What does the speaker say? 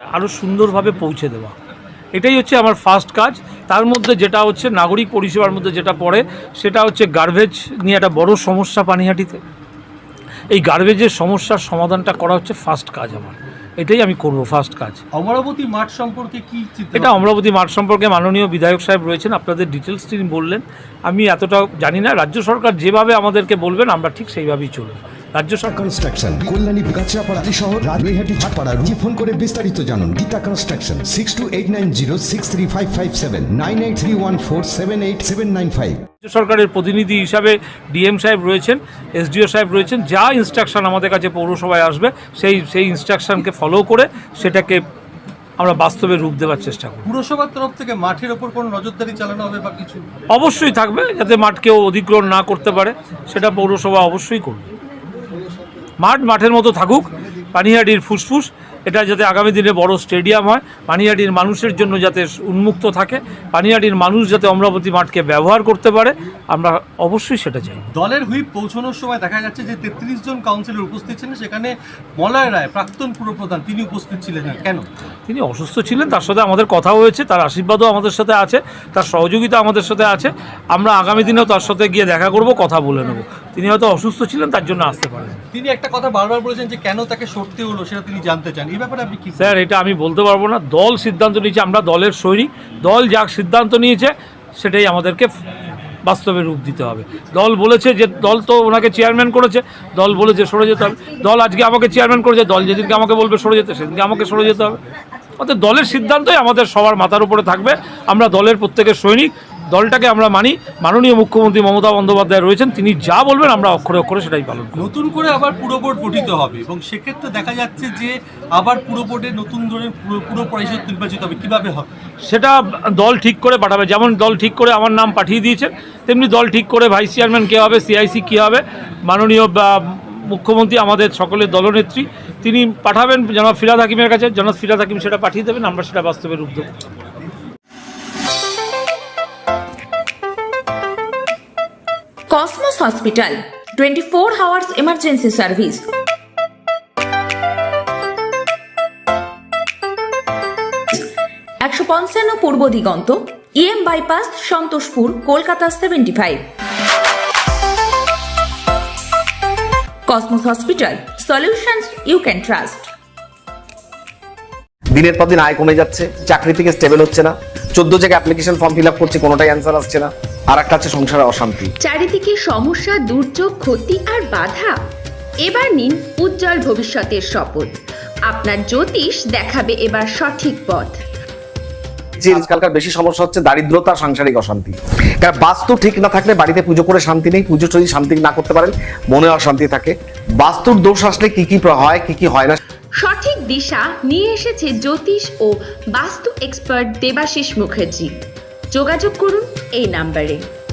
আরও সুন্দরভাবে পৌঁছে দেওয়া। এটাই হচ্ছে আমার ফার্স্ট কাজ। তার মধ্যে যেটা হচ্ছে নাগরিক পরিষেবার মধ্যে যেটা পড়ে সেটা হচ্ছে গার্বেজ নিয়ে একটা বড় সমস্যা পানিহাটিতে। এই গার্বেজের সমস্যার সমাধানটা করা হচ্ছে ফার্স্ট কাজ আমার। এটাই আমি করব ফার্স্ট কাজ। অমরাবতী মাঠ সম্পর্কে কি এটা অমরাবতী মাঠ সম্পর্কে মাননীয় বিধায়ক সাহেব রয়েছেন আপনাদের ডিটেলস তিনি বললেন। আমি এতটা জানি না রাজ্য সরকার যেভাবে আমাদেরকে বলবেন আমরা ঠিক সেইভাবেই চলব। রাজ্য সরকার। কনস্ট্রাকশন কল্যাণী গাছড়াপাড়া শহর রাজনৈহাটি ঝাটপাড়া রুজি ফোন করে বিস্তারিত জানুন। Geeta construction six two eight nine zero six three five five seven nine eight three one four seven eight seven nine five রাজ্য সরকারের প্রতিনিধি হিসাবে ডিএম সাহেব রয়েছেন এসডিও সাহেব রয়েছেন যা ইনস্ট্রাকশন আমাদের কাছে পৌরসভায় আসবে সেই সেই ইনস্ট্রাকশনকে ফলো করে সেটাকে আমরা বাস্তবে রূপ দেওয়ার চেষ্টা করব। পুরসভার তরফ থেকে মাঠের ওপর কোনো নজরদারি চালানো হবে বা কিছু? অবশ্যই থাকবে যাতে মাঠ কেউ অধিগ্রহণ না করতে পারে সেটা পৌরসভা অবশ্যই করবে। মাঠ মাঠের মতো থাকুক পানিহাটির ফুসফুস। এটা যাতে আগামী দিনে বড় স্টেডিয়াম হয় পানিহাটির মানুষের জন্য যাতে উন্মুক্ত থাকে পানিহাটির মানুষ যাতে অমরাবতী মাঠকে ব্যবহার করতে পারে আমরা অবশ্যই সেটা চাই। দলের হুইপ পৌঁছানোর সময় দেখা যাচ্ছে যে তেত্রিশ জন কাউন্সিলর উপস্থিত ছিলেন সেখানে মলয় রায় প্রাক্তন পুরপ্রধান তিনি উপস্থিত ছিলেন। না কেন? তিনি অসুস্থ ছিলেন তার সাথে আমাদের কথা হয়েছে তার আশীর্বাদও আমাদের সাথে আছে তার সহযোগিতা আমাদের সাথে আছে। আমরা আগামী দিনেও তার সাথে গিয়ে দেখা করব কথা বলে নেব। তিনি হয়তো অসুস্থ ছিলেন তার জন্য আসতে পারেন। তিনি একটা কথা বারবার বলেছেন যে কেন তাকে সরতে হলো সেটা তিনি জানতে চান। স্যার, এটা আমি বলতে পারব না। দল সিদ্ধান্ত নিয়েছে, আমরা দলের সৈনিক। দল যা সিদ্ধান্ত নিয়েছে, সেটাই আমাদেরকে বাস্তবে রূপ দিতে হবে। দল বলেছে যে, দল তো ওনাকে চেয়ারম্যান করেছে, দল বলেছে সরে যেতে হবে। দল আজকে আমাকে চেয়ারম্যান করেছে, দল যেদিনকে আমাকে বলবে সরে যেতে, সেদিনকে আমাকে সরে যেতে হবে। অর্থাৎ দলের সিদ্ধান্তই আমাদের সবার মাথার উপরে থাকবে। আমরা দলের প্রত্যেকের সৈনিক দলটাকে আমরা মানি। মাননীয় মুখ্যমন্ত্রী মমতা বন্দ্যোপাধ্যায় রয়েছেন তিনি যা বলবেন আমরা অক্ষরে অক্ষরে সেটাই পালন নতুন করে আবার পুরো বোর্ড গঠিত হবে এবং সেক্ষেত্রে দেখা যাচ্ছে যে আবার পুরো বোর্ডে নতুন ধরনের পুরো পুরো পরিষদ নির্বাচিত হবে। কীভাবে হবে? সেটা দল ঠিক করে পাঠাবে। যেমন দল ঠিক করে আমার নাম পাঠিয়ে দিয়েছে তেমনি দল ঠিক করে ভাইস চেয়ারম্যান কে হবে সিআইসি কী হবে মাননীয় মুখ্যমন্ত্রী আমাদের সকলের দলনেত্রী তিনি পাঠাবেন। জনাব ফিরাদ হাকিমের কাছে জনাব ফিরাদ হাকিম সেটা পাঠিয়ে দেবেন আমরা সেটা বাস্তবে রূপ দেবো cosmos hospital twenty four hours emergency service একশো পঞ্চান্ন Purba Diganta EM bypass Santoshpur, Kolkata seventy five cosmos hospital solutions you can trust দিনের পর দিন আয় কমে যাচ্ছে, চাকরি থেকে স্টেবল হচ্ছে না, চোদ্দ জায়গায় অ্যাপ্লিকেশন ফর্ম ফিল আপ করছে, কোনোটাই অ্যান্সার আসছে না। আর একটা হচ্ছে সংসারে অশান্তি। চারিদিকে সমস্যা দুর্যোগ ক্ষতি আর বাধা। এবার নিন উজ্জ্বল ভবিষ্যতের শপথ। আপনার জ্যোতিষ দেখাবে এবার সঠিক পথ। যে আজকালকার বেশি সমস্যা হচ্ছে দারিদ্রতা সাংসারিক অশান্তি। কারণ বাস্তু ঠিক না থাকলে বাড়িতে পুজো করে শান্তি নেই পুজো যদি শান্তি না করতে পারেন মনে অশান্তি থাকে। বাস্তুর দোষ আসলে কি কি হয় কি কি হয় না? সঠিক দিশা নিয়ে এসেছে জ্যোতিষ ও বাস্তু এক্সপার্ট দেবাশিস মুখার্জি। যোগাযোগ করুন এই নাম্বারে।